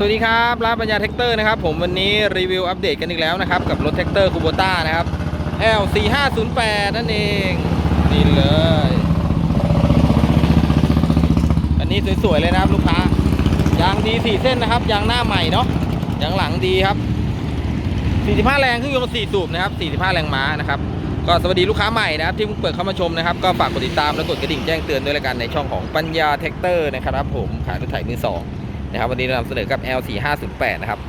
สวัสดีครับร้านปัญญาแท็กเตอร์นะครับผมวันนี้รีวิวอัปเดตกันอีกแล้วนะครับ กับรถแท็กเตอร์คูโบต้านะครับ L 4 5 0 8 นั่นเองนี่เลย อันนี้สวยๆเลยนะครับลูกค้ายางดี4เส้นนะครับยางหน้าใหม่เนาะยางหลังดีครับ 45 แรงเครื่องยนต์4สูบนะครับ 45 แรงม้านะครับก็สวัสดีลูกค้าใหม่นะครับที่เพิ่งเปิดเข้ามาชมนะครับ ก็ฝากกดติดตามและกดกระดิ่งแจ้งเตือนด้วยละกันในช่องของปัญญาแท็กเตอร์นะครับผมขายรถไถมือสอง นะครับวันนี้เรานำเสนอกับ L 4 5 0 8 นะครับ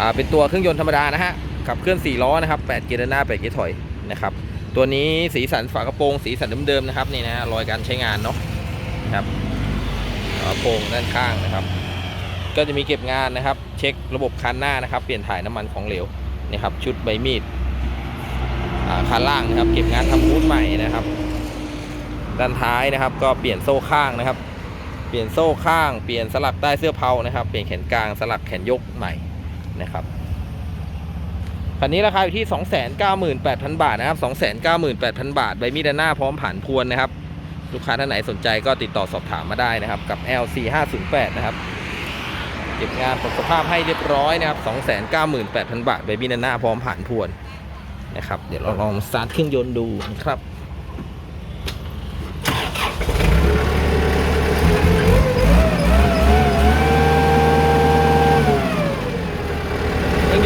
อ่าเป็นตัวเครื่องยนต์ธรรมดานะฮะขับเคลื่อน4ล้อนะครับ8เกียร์หน้า8เกียร์ถอยนะครับตัวนี้สีสันฝากระโปรงสีสันเดิมๆนะครับนี่นะรอยการใช้งานเนาะนะครับฝากระโปรงด้านข้างนะครับ ก็จะมีเก็บงานนะครับ เช็คระบบคันหน้านะครับ เปลี่ยนถ่ายน้ำมันของเหลวนะครับ ชุดใบมีดคันล่างนะครับ เก็บงานทำบูธใหม่นะครับ ด้านท้ายนะครับ ก็เปลี่ยนโซ่ข้างนะครับ เปลี่ยนโซ่ข้าง เปลี่ยนสลักใต้เสื้อเผานะครับ เปลี่ยนแขนกลางสลักแขนยกใหม่นะครับ คันนี้ราคาอยู่ที่ 298,000 บาทนะครับ 298,000 บาท ใบมีดด้านหน้าพร้อมผ่านพวนนะครับ ลูกค้าท่านไหนสนใจก็ติดต่อสอบถามมาได้นะครับ กับ L4508 นะครับ เก็บงานปรับสภาพให้เรียบร้อยนะครับ 298,000 บาท ใบมีดด้านหน้าพร้อมผ่านพวนนะครับ เดี๋ยวเราลองสตาร์ทเครื่องยนต์ดูนะครับ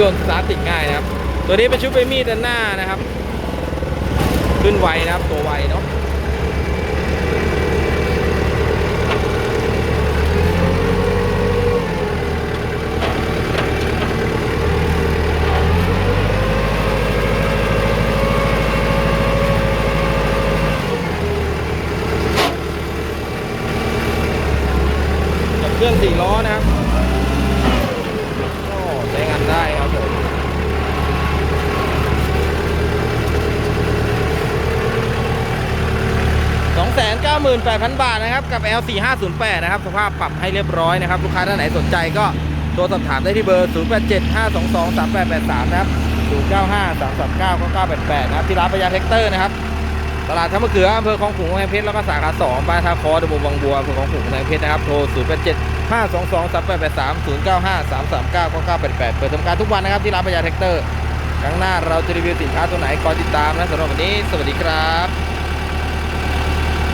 ยนต์สตาร์ทติดง่ายนะครับ ตัวนี้เป็นชุดใบมีดด้านหน้านะครับ ขึ้นไวนะครับ ตัวไวเนาะเครื่องสี่ล้อนะครับ 298,000 บาทนะครับ กับ L4508 นะครับ สภาพปรับให้เรียบร้อยนะครับ ลูกค้าท่านไหนสนใจก็ตัวสอบถามได้ที่เบอร์ 0875223883 นะครับ 0953399988 นะครับ ที่ร้านปยาเทคเตอร์นะครับ ตลาดท่ามะเขืออำเภอคลองขุงกำแพงเพชร แล้วก็สาขา 2 บ้านท่าคอตำบลวังบัวอำเภอคลองขุงกำแพงเพชรนะครับ โทร 0875223883 0953399988 เปิดทำการทุกวันนะครับที่ร้านปยาเทคเตอร์ ครั้งหน้าเราจะรีวิวสินค้าตัวไหนคอยติดตามนะสำหรับวันนี้ สวัสดีครับ